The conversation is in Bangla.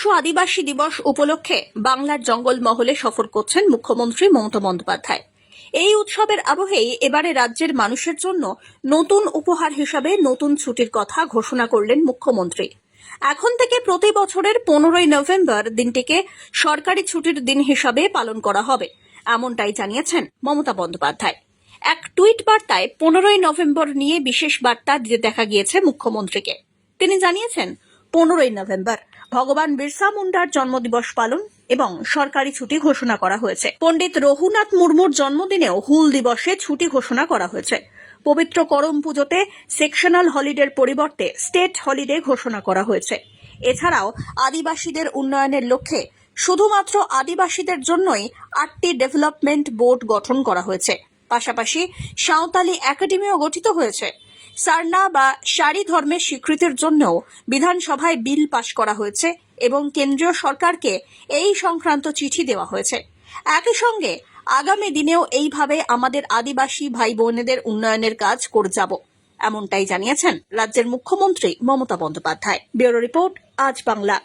বিশ্ব আদিবাসী দিবস উপলক্ষে বাংলার জঙ্গল মহলে সফর করছেন মুখ্যমন্ত্রী মমতা বন্দ্যোপাধ্যায়। এই উৎসবের আবহেই এবারে রাজ্যের মানুষের জন্য নতুন উপহার হিসাবে নতুন ছুটির কথা ঘোষণা করলেন মুখ্যমন্ত্রী। এখন থেকে প্রতি বছরের পনেরোই নভেম্বর দিনটিকে সরকারি ছুটির দিন হিসাবে পালন করা হবে, এমনটাই জানিয়েছেন মমতা বন্দ্যোপাধ্যায়। এক টুইট বার্তায় পনেরোই নভেম্বর নিয়ে বিশেষ বার্তা দিতে দেখা গিয়েছে মুখ্যমন্ত্রীকে। তিনি জানিয়েছেন পনেরোই নভেম্বর। ভগবান বিরসা মুন্ডার জন্মদিবস পালন এবং সরকারি ছুটি ঘোষণা করা হয়েছে। পণ্ডিত রঘুনাথ মুর্মুর জন্মদিনেও হুল দিবসে ছুটি ঘোষণা করা হয়েছে। পবিত্র করম পুজোতে সেকশনাল হলিডের পরিবর্তে স্টেট হলিডে ঘোষণা করা হয়েছে। এছাড়াও আদিবাসীদের উন্নয়নের লক্ষ্যে শুধুমাত্র আদিবাসীদের জন্যই আটটি ডেভেলপমেন্ট বোর্ড গঠন করা হয়েছে। পাশাপাশি সাঁওতালি একাডেমিও গঠিত হয়েছে। সারনা বা সারি ধর্মের স্বীকৃতির জন্যও বিধানসভায় বিল পাশ করা হয়েছে এবং কেন্দ্রীয় সরকারকে এই সংক্রান্ত চিঠি দেওয়া হয়েছে। একই সঙ্গে আগামী দিনেও এইভাবে আমাদের আদিবাসী ভাই বোনেদের উন্নয়নের কাজ করে যাব, এমনটাই জানিয়েছেন রাজ্যের মুখ্যমন্ত্রী মমতা বন্দ্যোপাধ্যায়। ব্যুরো রিপোর্ট, আজ বাংলা।